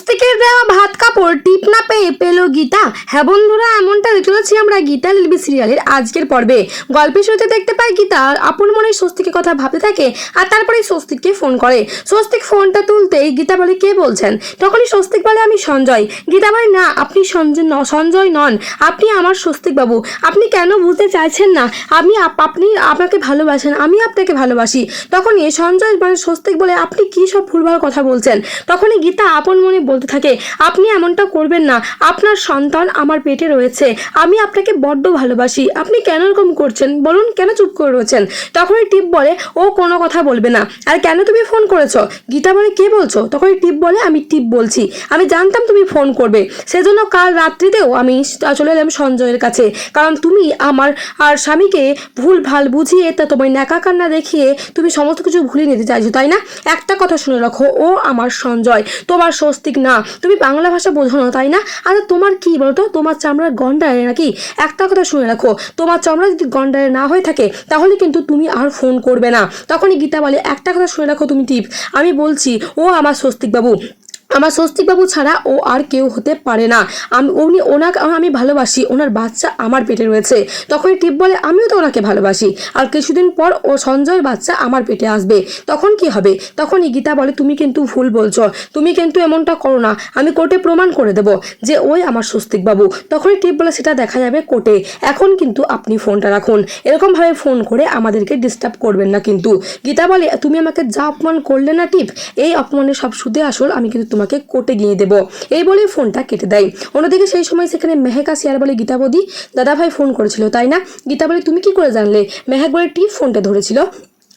স্বস্তিকের দেওয়া ভাত কাপড় টিপ না পেয়ে পেল গীতা। হ্যাঁ বন্ধুরা, এমনটা দেখতে পাচ্ছি আমরা গীতা লিলবি সিরিয়ালের আজকের পর্বে। গল্পের শুরুতে দেখতে পাই গীতা আপন মনে স্বস্তিকের কথা ভাবতে থাকে আর তারপরে স্বস্তিককে ফোন করে। স্বস্তিক ফোনটা তুলতেই গীতা বলে, কে বলছেন? তখনই স্বস্তিক বলে, আমি সঞ্জয়। গীতা বলে, না, আপনি সঞ্জয় সঞ্জয় নন। আপনি আমার স্বস্তিক বাবু আপনি কেন বুঝতে চাইছেন না? আমি আপ- আপনি আপনাকে ভালোবাসেন, আমি আপনাকে ভালোবাসি। তখনই সঞ্জয় মানে স্বস্তিক বলে, আপনি কি সব ভুলভাল কথা বলছেন? তখনই গীতা আপন মনে বলতে থাকে, আপনি এমনটা করবেন না। আপনার সন্তান আমার পেটে রয়েছে। আমি আপনাকে বড্ড ভালোবাসি। আপনি কেন এরকম করছেন? বলুন, কেন চুপ করে রয়েছেন? তখনই টিপ বলে, ও কোনো কথা বলবে না। আর কেন তুমি ফোন করেছ? গীতা বলে, কে বলছো? তখনই টিপ বলে, আমি টিপ বলছি। আমি জানতাম তুমি ফোন করবে। সেজন্য কাল রাত্রিতেও আমি চলে এলাম সঞ্জয়ের কাছে। কারণ তুমি আমার আর স্বামীকে ভুল ভালো বুঝিয়ে তা তোমার ন্যাকা কান্না দেখিয়ে তুমি সমস্ত কিছু ভুলিয়ে নিতে চাইছো, তাই না? একটা কথা শুনে রাখো, ও আমার সঞ্জয়। তোমার স্বস্তিক না। তুমি বাংলা ভাষা বোঝো না, তাই না? আর তোমার কি বলতো? তোমার চামড়ার গন্ডারে নাকি? একটা কথা শুনে রাখো, তোমার চামড়া যদি গন্ডারে না হয়ে থাকে, তাহলে কিন্তু তুমি আর ফোন করবে না। তখনই গীতা বলে, একটা কথা শুনে রাখো তুমি টিপ। আমি বলছি, ও আমার স্বস্তিক বাবু আমার স্বস্তিকবাবু ছাড়া ও আর কেউ হতে পারে না। আমি, উনি ওনাকে, আমি ভালোবাসি, ওনার বাচ্চা আমার পেটে রয়েছে। তখনই টিপ বলে, আমিও তো ওনাকে ভালোবাসি। আর কিছুদিন পর ও সঞ্জয়ের বাচ্চা আমার পেটে আসবে। তখন কি হবে? তখনই গীতা বলে, তুমি কিন্তু ভুল বলছো। তুমি কিন্তু এমনটা করো না। আমি কোর্টে প্রমাণ করে দেব যে ওই আমার স্বস্তিকবাবু। তখনই টিপ বলে, সেটা দেখা যাবে কোর্টে। এখন কিন্তু আপনি ফোনটা রাখুন। এরকমভাবে ফোন করে আমাদেরকে ডিস্টার্ব করবেন না কিন্তু। গীতা বলে, তুমি আমাকে যা অপমান করলে না টিপ? এই অপমানের সব সুদে আসল। আমি কিন্তু তোমাকে কোর্টে গিয়ে দেবো। এই বলে ফোনটা কেটে দেয়। অন্যদিকে সেই সময় সেখানে মেহেকা সিয়ার বলে গীতা বদি দাদাভাই ফোন করেছিল, তাই না? গীতা বলে তুমি কি করে জানলে? মেহেক বলে টিপ ফোনটা ধরেছিল।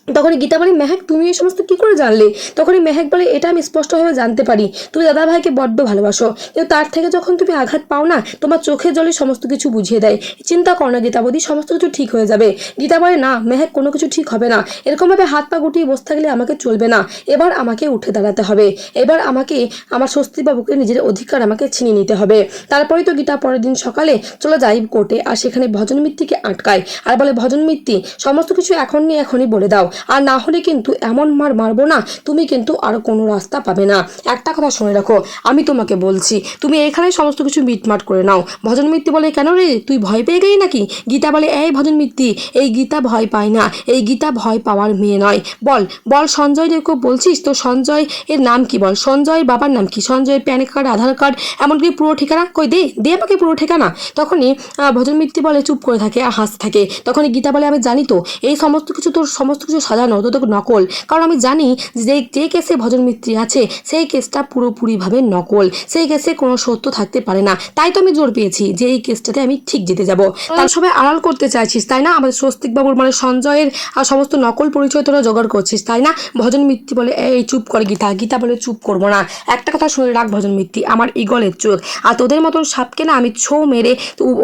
তখনই গীতা বলে, মেহেক, তুমি এই সমস্ত কি করে জানলে? তখনই মেহেক বলে, এটা আমি স্পষ্টভাবে জানতে পারি। তুমি দাদা ভাইকে বড্ড ভালোবাসো। কিন্তু তার থেকে যখন তুমি আঘাত পাও না, তোমার চোখের জলে সমস্ত কিছু বুঝিয়ে দেয়। চিন্তা করো না গীতাবধি সমস্ত কিছু ঠিক হয়ে যাবে। গীতা বলে, না, মেহেক, কোনো কিছু ঠিক হবে না। এরকমভাবে হাত পা গুটিয়ে বসে থাকলে আমাকে চলবে না। এবার আমাকে উঠে দাঁড়াতে হবে। এবার আমাকে, আমার স্বস্তিবাবুকে নিজের অধিকার আমাকে ছিনিয়ে নিতে হবে। তারপরেই তো গীতা পরের দিন সকালে চলে যাই কোর্টে আর সেখানে ভজন মিত্তিকে আটকায়। আর বলে, ভজন মিত্তি, সমস্ত কিছু এখন নিয়ে এখনই বলে দাও। আর না হলে কিন্তু এমন মার মারবো না, তুমি কিন্তু আর কোনো রাস্তা পাবে না। একটা কথা শুনে রাখো, আমি তোমাকে বলছি, তুমি এখানে সমস্ত কিছু মিটমাট করে নাও। ভজন মিত্তি বলে কেন রে? তুই ভয় পেয়ে গেলি নাকি? গীতা বলে, এই ভজন মিত্তি এই গীতা ভয় পায় না, এই গীতা ভয় পাওয়ার মেয়ে নয়। বল বল সঞ্জয় রেখো বলছিস? তো সঞ্জয় এর নাম কি বল? সঞ্জয়ের বাবার নাম কি? সঞ্জয়ের প্যান কার্ড, আধার কার্ড, এমনকি পুরো ঠিকানা? কই, দে দে আমাকে পুরো ঠিকানা। তখনই ভজন মিত্তি বলে চুপ করে থাকে আর হাসতে থাকে। তখনই গীতা বলে, আমি জানি তো, এই সমস্ত কিছু তোর, সমস্ত কিছু সাজানো তো নকল। কারণ আমি জানি যে যে কেসে ভজন মিত্রি আছে, সেই কেসটা পুরোপুরিভাবে নকল। সেই কেসে কোনো সত্য থাকতে পারে না। তাই তো আমি জোর পেয়েছি যে এই কেসটাতে আমি ঠিক জিতে যাব। তার সবাই আড়াল করতে চাইছিস, তাই না? আমাদের স্বস্তিকবাবুর মানে সঞ্জয়ের আর সমস্ত নকল পরিচয় তোরা জোগাড় করছিস, তাই না? ভজন মিত্তি বলে, এই চুপ করে গীতা গীতা বলে চুপ করব না। একটা কথা শুনে রাখ ভজন মিত্তি আমার ইগলের চোখ। আর তোদের মতন সাপকে না আমি ছো মেরে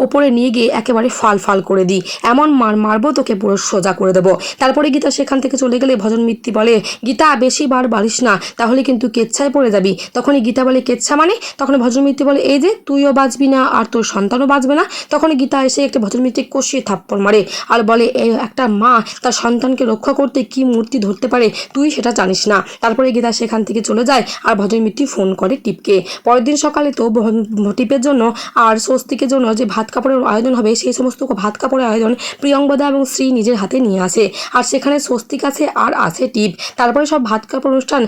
ওপরে নিয়ে গিয়ে একেবারে ফাল ফাল করে দিই। এমন মার মারবো তোকে পুরো সোজা করে দেবো। তারপরে গীতা সেখান থেকে চলে গেলে ভজন মিত্তি বলে, গীতা, বেশি বার বাড়িস না, তাহলে কিন্তু কেচ্ছায় পড়ে যাবি। তখনই গীতা বলে, কেচ্ছা মানে? তখন ভজন মিত্তি বলে, এই যে, তুইও বাঁচবি না, আর তোর সন্তানও বাঁচবে না। তখন গীতা এসে একটা ভজন মিত্তি কষিয়ে থাপ্পড় মারে আর বলে একটা মা, তার সন্তানকে রক্ষা করতে কি মূর্তি ধরতে পারে, তুই সেটা জানিস না। তারপরে গীতা সেখান থেকে চলে যায় আর ভজন মিত্তি ফোন করে টিপকে। পরের দিন সকালে তো টিপের জন্য আর স্বস্তিকের জন্য যে ভাত কাপড়ের আয়োজন হবে, সেই সমস্ত ভাত কাপড়ের আয়োজন প্রিয়ঙ্গদা এবং শ্রী নিজের হাতে নিয়ে আসে। আর সেখানে স্বস্তিক আছে আর আছে টিপ। তারপরে সব ভাত কাপড় অনুষ্ঠান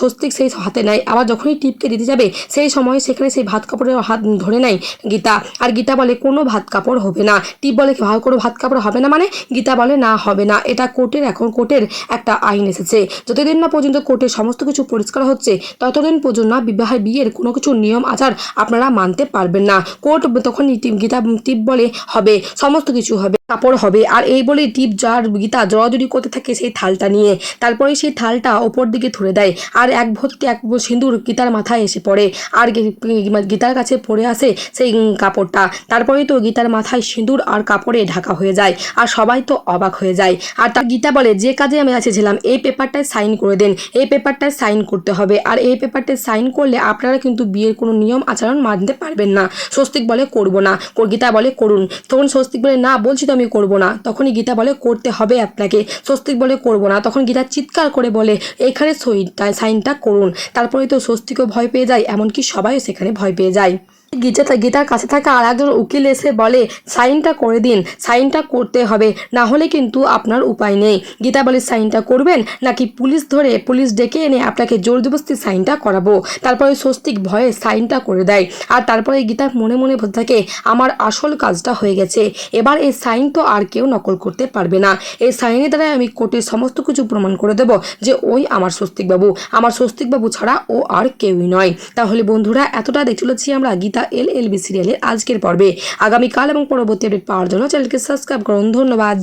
স্বস্তিক সেই হাতে নেয় আবার যখনই টিপকে দিতে যাবে, সেই সময় সেখানে সেই ভাত কাপড়ের হাত ধরে নেয় গীতা। আর গীতা বলে, কোনো ভাত কাপড় হবে না। টিপ বলে ভালো কোনো ভাত কাপড় হবে না মানে? গীতা বলে, না, হবে না। এটা কোর্টের, এখন কোর্টের একটা আইন এসেছে। যতদিন না পর্যন্ত কোর্টের সমস্ত কিছু পরিষ্কার হচ্ছে, ততদিন পর্যন্ত না বিবাহ বিয়ের কোনো কিছু নিয়ম, আচার আপনারা মানতে পারবেন না। কোর্ট তখন গীতা টিপ বলে, হবে, সমস্ত কিছু হবে, কাপড় হবে। আর এই বলে টিপ যার গীতা জড়াজড়ি করতে থাকে সেই থালটা নিয়ে তারপরে সেই থালটা ওপর দিকে ধরে দেয়। আর এক ভর্তি এক সিঁদুর গীতার মাথায় এসে পড়ে। আর গীতার কাছে পড়ে আসে সেই কাপড়টা। তারপরেই তো গীতার মাথায় সিঁদুর আর কাপড়ে ঢাকা হয়ে যায়। আর সবাই তো অবাক হয়ে যায়। আর তার গীতা বলে, যে কাজে আমি এসেছিলাম এই পেপারটায় সাইন করে দেন। এই পেপারটায় সাইন করতে হবে। আর এই পেপারটায় সাইন করলে আপনারা কিন্তু বিয়ের কোনো নিয়ম, আচরণ মানতে পারবেন না। স্বস্তিক বলে, করব না। গীতা বলে, করুন। তখন স্বস্তিক বলে, না, বলছি তো আমি করব না। তখনই গীতা বলে, করতে হবে আপনাকে। স্বস্তিক বলে করব না। তখন গীতা চিৎকার করে বলে, এখানে সই সাইনটা করুন। তারপরে তো স্বস্তিকও ভয় পেয়ে যায়, এমনকি সবাইও সেখানে ভয় পেয়ে যায়। গীতা গীতার কাছে থাকা আর একজন উকিল এসে বলে, সাইনটা করে দিন, সাইনটা করতে হবে, না হলে কিন্তু আপনার উপায় নেই। গীতা বলে, সাইনটা করবেন? নাকি পুলিশ ধরে পুলিশ ডেকে এনে আপনাকে জোর জবস্তি সাইনটা করাবো? তারপরে স্বস্তিক ভয়ে সাইনটা করে দেয়। আর তারপরে গীতা মনে মনে বলতে থাকে, আমার আসল কাজটা হয়ে গেছে, এবার এই সাইন তো আর কেউ নকল করতে পারবে না। এই সাইনের দ্বারা আমি কোর্টের সমস্ত কিছু প্রমাণ করে দেব যে ওই আমার স্বস্তিকবাবু। আমার স্বস্তিকবাবু ছাড়া ও আর কেউই নয়। তাহলে বন্ধুরা, এতটা দেখে চলেছি আমরা গীতা এল এল বি সিরিয়ালের আজকের পর্বে। আগামীকাল এবং পরবর্তী আপডেট পাওয়ার জন্য চ্যানেলকে সাবস্ক্রাইব করুন। ধন্যবাদ।